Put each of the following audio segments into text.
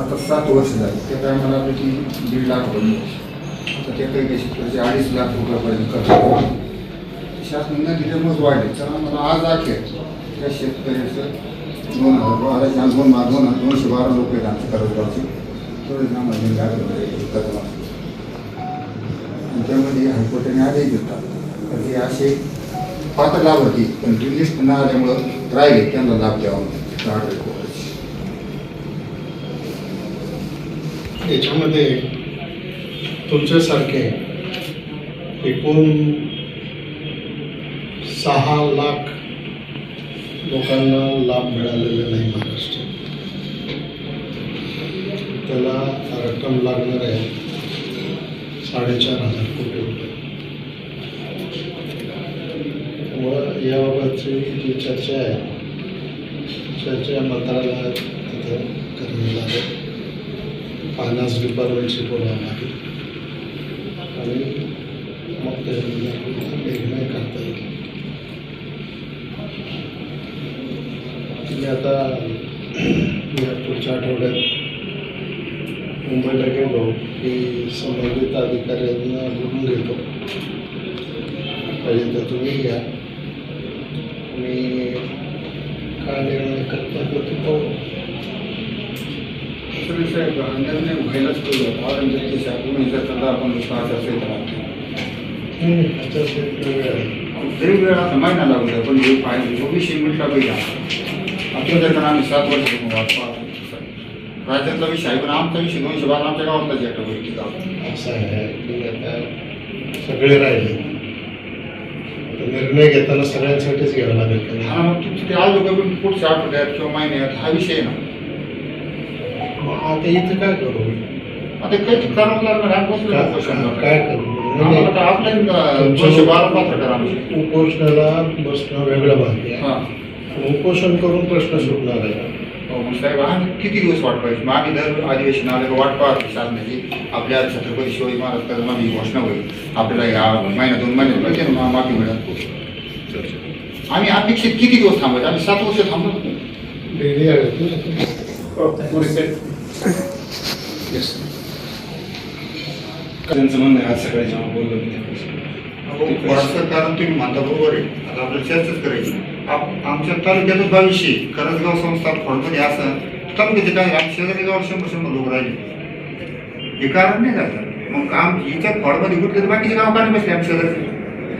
आता सात वर्ष झाली. त्या टायमाला पैकी दीड लाख रुपये आता त्या काही काही शेतकऱ्याचे अडीच लाख रुपयापर्यंत खर्च शासनानं दिले मग वाढले. तर मला आज अखेर त्या शेतकऱ्याचं दोन हजार बाराशे आणि दोन दोन हजार दोनशे बारा रुपये आमचे कर्जगारचे थोडे आम्हाला कर्ज त्यामध्ये हायकोर्टाने आदेश दिला. तर हे असे पात्र लाभार्थी पण रिलिस्ट न आल्यामुळं राहिले त्यांना लाभ द्यावा आठ याच्यामध्ये तुमच्यासारखे एकूण सहा लाख लोकांना लाभ मिळालेला नाही महाराष्ट्रात. त्याला रक्कम लागणार आहे साडेचार हजार कोटी रुपये. व याबाबतची जी चर्चा आहे चर्चा मंत्रालयात तिथं करावी लागेल. फायनान्स डिपार्टमेंटशी बोलावं लागेल आणि मग त्याच्यामध्ये निर्णय करता येईल. मी आता या पुढच्या आठवड्यात मुंबईला गेलो की संबंधित अधिकाऱ्यांना बोलून घेतो. पाहिजे तर तुम्ही घ्या. मी काय निर्णय करता तो ते पाहू सगळे साहेब निर्णय व्हायलाच पाहिजे कारण ते शासनाने जर त्याला आपण विश्वास असेल तर हम्म, आता ते वेळ महिना लागू पण हे पाहिजे जो विषय मिटला पाहिजे आपल्या जर आम्ही सात वर्ष राज्यातला विषय आहे पण आमचा विषय दोनशे बारा आमच्या गावातलाच एकटा गाव असं आहे की आता सगळे राहिले. निर्णय घेताना सगळ्यांसाठीच घ्यावा लागेल. का? आणि मग तुमचं ते आज पण पुढच्या आठवड्यात किंवा महिन्यात हा विषय आहे ना? आता इथं काय करू? आता काही करावं लागणार. का- काय करू? दोनशे बारा पात्र करा आमचे उपोषणाला बसणं वेगळं बाकी आहे. हां. उपोषण करून प्रश्न सुटणार आहे. हो, मग साहेब आम्ही किती दिवस वाट पाहिजे मग आम्ही दर अधिवेशन आलं का वाट पाहतो शासनाची आपल्या छत्रपती शिवाजी महाराज कर्जमाफी ही घोषणा होईल. आपल्याला या महिन्यात दोन महिन्यात मिळते ना मा- माफी मिळेल. आम्ही अपेक्षित किती दिवस थांबायचे? आम्ही सात वर्ष थांबलो. रेडी आहे त्यांचं म्हणणं आहे आज सकाळी जेव्हा बोललो मी त्यावेळेस. थोडंसं कारण तुम्ही म्हणता बरोबर आहे. आता आपल्याला चर्चाच करायची आप- आमच्या तालुक्यातच बावीसशे करंजगाव संस्था खोडमध्ये असं तालुक्याचे काय आमच्या शेजारी गावात शंभर शंभर लोक राहिले. हे कारण नाही झालं मग आम इथं खोडमध्ये तर बाकीचे गाव कारण बसले आमच्या शेजारी.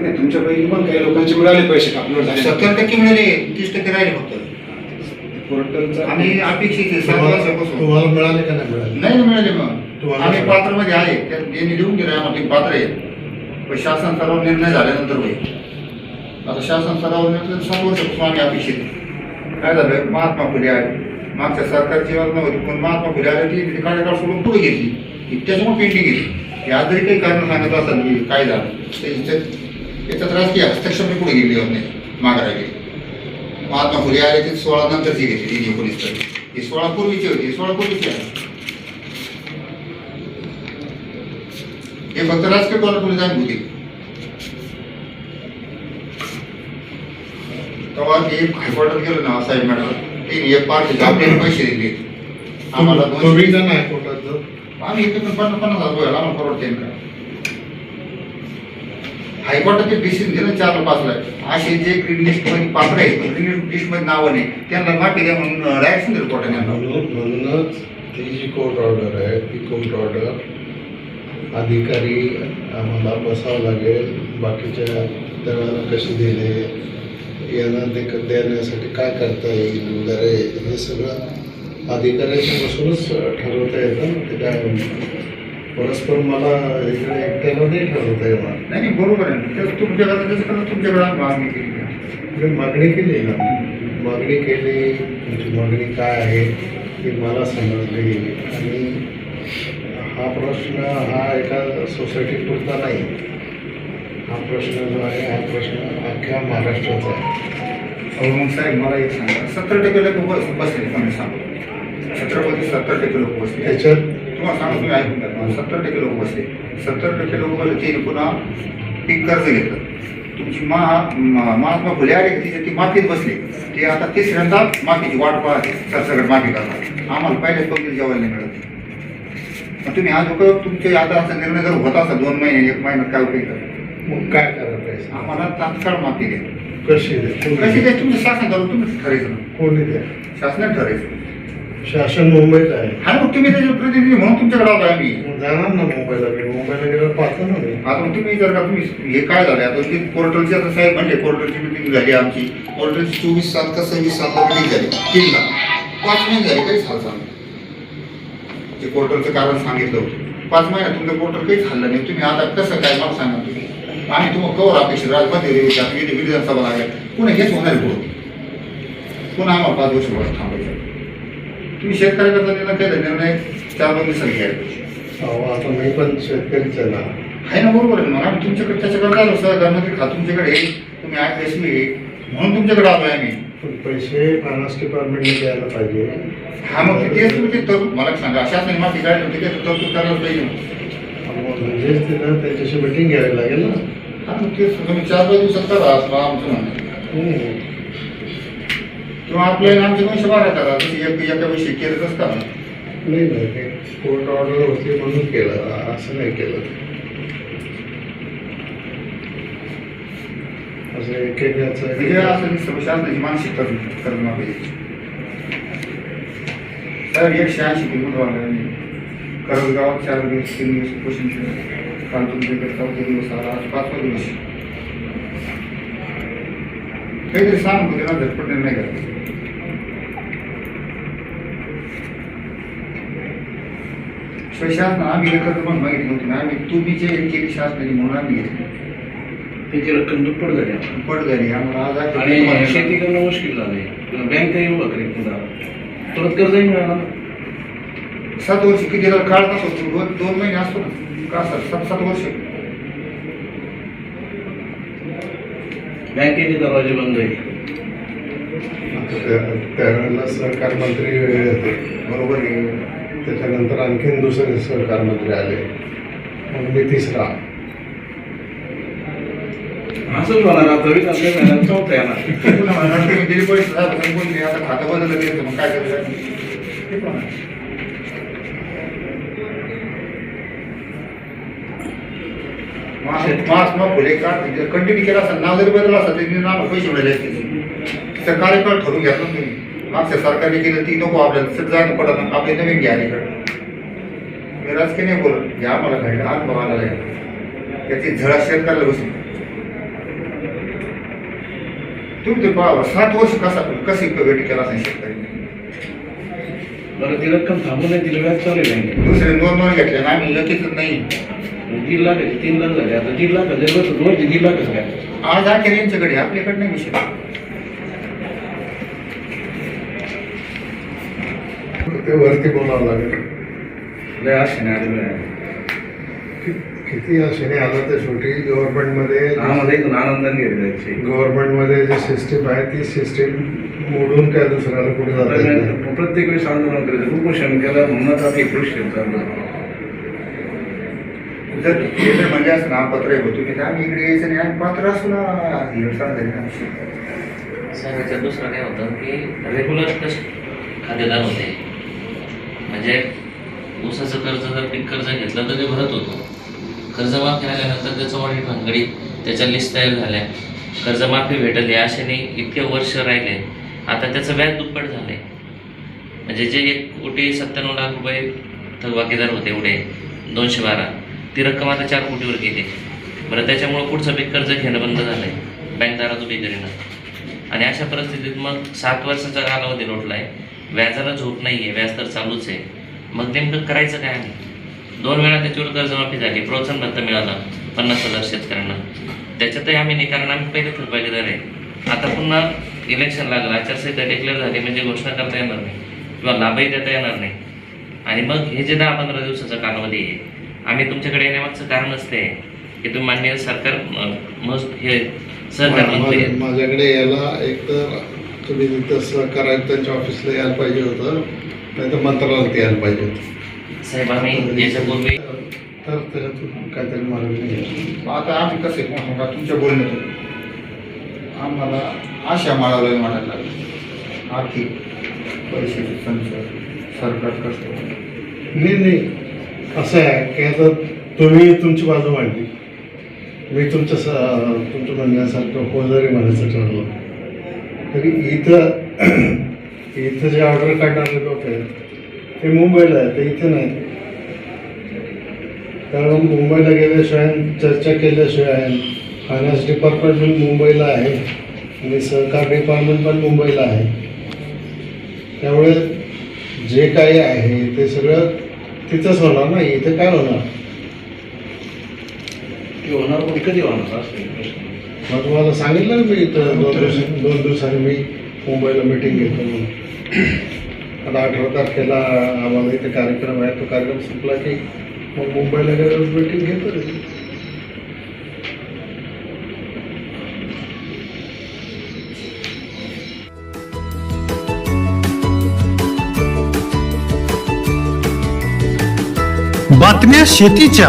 नाही तुमच्यापैकी पण काही लोकांचे मिळाले पैसे अपलोड झाले सत्तर टक्के मिळाले तीस टक्के राहिले फक्त. पोर्टलचा आम्ही अपेक्षित आहे सात तुम्हाला वर्षापासून. तुम्हाला मिळाले का नाही मिळाले? नाही मिळाले मग. तुम्हाला आम्ही सांगा. पात्रमध्ये आहे. त्यात यांनी लिहून दिलं आम्हाला पात्र आहे पण शासन स्तरावर निर्णय झाल्यानंतर होईल. आता शासन स्तरावर निर्णय सात वर्षापासून आम्ही अपेक्षित आहे. काय झालं महात्मा फुले आहे मागच्या सरकारची योजना होती पण महात्मा फुले आले ती ती कार्यकाळ सोडून पुढे घेतली ती त्याच्यामुळे पेंडिंग गेली हे आज जरी काही कारण सांगत असेल की काय झालं? तर याच्यात याच्यात राजकीय हस्तक्षेप पुढे गेली होत. नाही मागे राहिली. महात्मा फुले आले ती सोळा नंतरची घेतली एकोणीस तरी. ही सोळा पूर्वीची होती सोळा पूर्वीची आहे. हे फक्त राजकीय जाणीव होती तेव्हा ते हायकोर्टात गेलो ना साहेब मॅडम ते एक पार्टी आपल्याला पैसे दिले. आम्हाला जाऊ आम्ही पण पन्नास पन्नास हजार आम्हाला परवडते का हायकोर्टाचे डिसिजन दिलं चार पाचला असे जे ग्रीन लिस्टमध्ये पात्र आहेत ग्रीन लिस्ट नावं नाही. त्यांना माफी द्या म्हणून डायरेक्शन दिलं कोर्टाने म्हणून म्हणूनच ती जी कोर्ट ऑर्डर आहे ती कोर्ट ऑर्डर अधिकारी आम्हाला बसावं लागेल. बाकीच्या त्यावेळेला कशी दिले यांना ते देण्यासाठी काय करता येईल वगैरे हे सगळं अधिकाऱ्यांच्या बसूनच ठरवता येतं. ते काय परस्पर मला इकडे एकट्याला नाही ठरवता येणार. नाही नाही बरोबर आहे. त्याचं तुमच्याकडे त्याचं करणं तुमच्याकडे आम्ही मागणी केली मी मागणी केली ना? मागणी केली तुमची मागणी काय आहे ती मला समजली. आणि हा प्रश्न हा एका सोसायटी पुरता नाही. हा प्रश्न जो आहे हा प्रश्न अख्ख्या महाराष्ट्राचा आहे. अहो मग साहेब मला एक सांगा. सत्तर टक्के लोक बस बसले तुम्ही सांगा छत्रपती सत्तर टक्के लोक बसले त्याच्यात तुम्हाला सांगा तुम्ही ऐकून घ्या. सत्तर टक्के लोक बसले. सत्तर टक्के लोक ते पुन्हा पीक कर्ज घेतलं तुम्ही तुमची मा महात्मा फुले आले की तिथे ती माफीत बसली. ते आता तिसऱ्यांदा माफीची वाट पाहते. सरसकट माफी करतात. आम्हाला पहिलेच पब्लिक जेवायला नाही मिळत. मग तुम्ही हा लोक तुमचे आता असा निर्णय जर होत असा दोन महिने एक महिन्यात काय उपयोग? मग काय करायला पाहिजे आम्हाला तात्काळ माफी द्या. कशी द्या? कशी ते तुमचं शासन करून तुम्ही ठरायचं ना. कोणी द्या? शासनात ठरायचं शासन मुंबईत आहे. हा मग तुम्ही त्याचे प्रतिनिधी म्हणून तुमच्याकडे आलो आम्ही. जाणार ना मुंबईला मी. मुंबईला गेल्यावर पाहतो ना मी. आता मग तुम्ही जर का तुम्ही हे काय झालं आता ते पोर्टलची आता साहेब म्हणले पोर्टलची मिटिंग झाली आमची. पोर्टलची चोवीस सात का सव्वीस सातला मिटिंग झाली तीन ला पाच महिने झाले काहीच हाल चालू जे पोर्टलचं कारण सांगितलं होतं. पाच महिन्यात तुमचं पोर्टल काहीच हल्लं नाही. तुम्ही आता कसं काय मला सांगा तुम्ही. आम्ही तुम्हाला कवर अपेक्षित राजमध्ये विधानसभा लागेल पुन्हा हेच होणार पुढं. पुन्हा आम्हाला पाच वर्ष वर थांबायचं. तुम्ही शेतकऱ्याचा निर्णय केला? निर्णय घ्यायला पाहिजे. अहो आता मी पण शेतकरीच आहे ना. आहे ना बरोबर आहे. मग आम्ही तुमच्याकडे त्याच्याकडे आलो सहकार्यमंत्री खा तुमच्याकडे तुम्ही आठ एसवी म्हणून तुमच्याकडे आलो आम्ही. पण पैसे फायनान्स डिपार्टमेंटने द्यायला पाहिजे. हा मग ते तुम्ही ते तरतूद मला सांगा. शासन माफी काढली होती ते तरतूद करायला पाहिजे. मग म्हणजेच तिथं त्यांच्याशी मिटिंग घ्यावी लागेल ना. हा मग ते तुम्ही चार पाच दिवसात करा असं आमचं म्हणणं आहे. हम्म. किंवा आपल्या आमचे दोनशे बारा करा जशी एक एका विषयी केलं असतं नाही नाही ते कोर्ट ऑर्डर होती म्हणून केलं. असं नाही केलं. असं एक म्हणजे याचं. असं शासनाची मानसिकता करणं पाहिजे साहेब एकशे ऐंशी किलोमीटर करत गावात चार दिवस तीन दिवस पोषण केलं. काल तुमच्याकडे चौथा दिवस आला आज पाचवा दिवस. काहीतरी सांग होते ना झटपट निर्णय करा शासन आम्ही एकत्र पण माहिती नव्हती ना आम्ही तुम्ही जे केली शासनाची म्हणून आम्ही घेतली त्याची रक्कम दुप्पट झाली आता. पट झाली आम्हाला आज आठ- आणि शेती करणं मुश्किल झालंय बँक काही उभं करेल पुन्हा परत कर्जही मिळालं ना. सात वर्ष किती जर काळ कसं होतो दोन दोन महिने असतो ना का सर सात सात वर्ष बँकेचे दरवाजे बंद आहे त्या- त्यावेळेला सहकार मंत्री होते बरोबर आहे त्याच्यानंतर आणखीन दुसरे सहकार मंत्री आले. मग मी तिसरा असंच होणार आता विधान महिन्यात चौथा येणार तर. मास मग फुले काढ. कंटिन्यू केला असता नाव जरी बदलला असता तरी नाव पैसे मिळाले असते तिचा कार्यकाळ ठरवून घ्या ना तुम्ही मागच्या सरकारने केलं ती नको आपल्याला. सट जाणं पडत नाही. आपले नवीन घ्या इकडे मी राजकीय नाही बोलत या मला घडलं अनुभव आला त्याची झळा शेतकऱ्याला बसली तुम्ही ते पहा सात वर्ष कसा कशी वेट केला असेल शेतकरी. बरं ती रक्कम थांबून नाही तिला व्याज चालू बँकेत. दुसरे दोन दोन घेतले ना आम्ही लगेच नाही. दीड लाख तीन लाख झाले. आता दीड लाख हजार रोज दीड लाखच काय आज अखेर यांच्याकडे आपल्याकडे नाही विषय ते वरती बोलावं लागेल. लय आशे नाही आलेलं आहे. कि- किती असे आलं तर शेवटी गव्हर्नमेंटमध्ये? आम्हाला एकदम आनंदाने जायचे गव्हर्नमेंटमध्ये जी सिस्टीम आहे ती सिस्टीम मोडून काय दुसऱ्याला कुठे जाता. प्रत्येक वेळेस आंदोलन करायचं. उपोषण केलं म्हणूनच आपली कृषी जर जर म्हणजे असं ना पत्र तुम्ही तर आम्ही इकडे यायचं नाही? आम्ही पात्र असू ना हे सांगा ना. साहेब याच्यात दुसरं काय होतं की रेग्युलर कश खातेदार होते. म्हणजे ऊसाचं कर्ज जर पीक कर्ज घेतलं तर ते भरत होतो. कर्जमाफी आल्यानंतर त्याचं ऑडिट भांगडी त्याच्या लिस्ट तयार झाल्या. कर्जमाफी भेटली आशेने इतके वर्ष राहिले. आता त्याचं व्याज दुप्पट झालं म्हणजे जे एक कोटी सत्त्याण्णव लाख रुपये थकबाकीदार होते एवढे दोनशे बारा ती रक्कम आता चार कोटीवर गेली. बरं त्याच्यामुळं पुढचं पीक कर्ज घेणं बंद झालं बँकदारात उभी करीनं आणि अशा परिस्थितीत मग सात वर्षाचा कालावधी लोटला आहे व्याजाला झोप नाही आहे व्याज तर चालूच आहे. मग नेमकं करायचं काय आहे? दोन वेळा त्याच्यावर कर्जमाफी झाली प्रोत्साहन भत्ता मिळाला पन्नास हजार शेतकऱ्यांना. त्याच्यातही आम्ही नाही कारण आम्ही पहिले थकबाकीदार आहे. आता पुन्हा इलेक्शन लागलं आचारसंहिता डिक्लेअर झाली म्हणजे घोषणा करता येणार नाही किंवा लाभही देता येणार नाही. आणि मग हे जे दहा पंधरा दिवसाचा कालावधी आहे आम्ही तुमच्याकडे येण्यामागचं कारण असते की तुम्ही मान्य सरकार हे सहकार मंत्री आहेत. मा- माझ्याकडे यायला एक तर तुम्ही तिथं सहकार आयुक्तांच्या ऑफिसला यायला पाहिजे होतं. नाही तर मंत्रालयात यायला पाहिजे होतं. साहेब आम्ही याच्यापूर्वी तर त्याच्यातून काहीतरी मार्ग नाही आता आम्ही कसे मग तुमच्या बोलण्यातून. आम्हाला आशा माळावल्या म्हणायला लागली. आर्थिक पैशाची संशय सरकार कसं नाही नाही. असं आहे की आता तुम्ही तुमची बाजू मांडली. मी तुमच्या स तुमच्या म्हणण्यासारखं हो जरी म्हणायचं ठरलं. तरी इथं इथं जे ऑर्डर काढणारे लोक आहेत ते मुंबईला आहेत ते इथे नाही कारण मुंबईला गेल्याशिवाय चर्चा केल्याशिवाय फायनान्स डिपार्टमेंट पण मुंबईला आहे आणि सहकार डिपार्टमेंट पण मुंबईला आहे. त्यामुळे जे काही आहे ते सगळं तिथंच होणार ना? इथं काय होणार? ते होणार पण कधी होणार? मग तुम्हाला सांगितलं ना मी इथं दोन दिवस दोन दिवसांनी मी मुंबईला मिटिंग घेतो म्हणून. आता अठरा तारखेला आम्हाला इथे कार्यक्रम आहे. तो कार्यक्रम संपला की मग मुंबईला गेल्यावर मिटिंग घेतो रे. बातम्या शेतीच्या.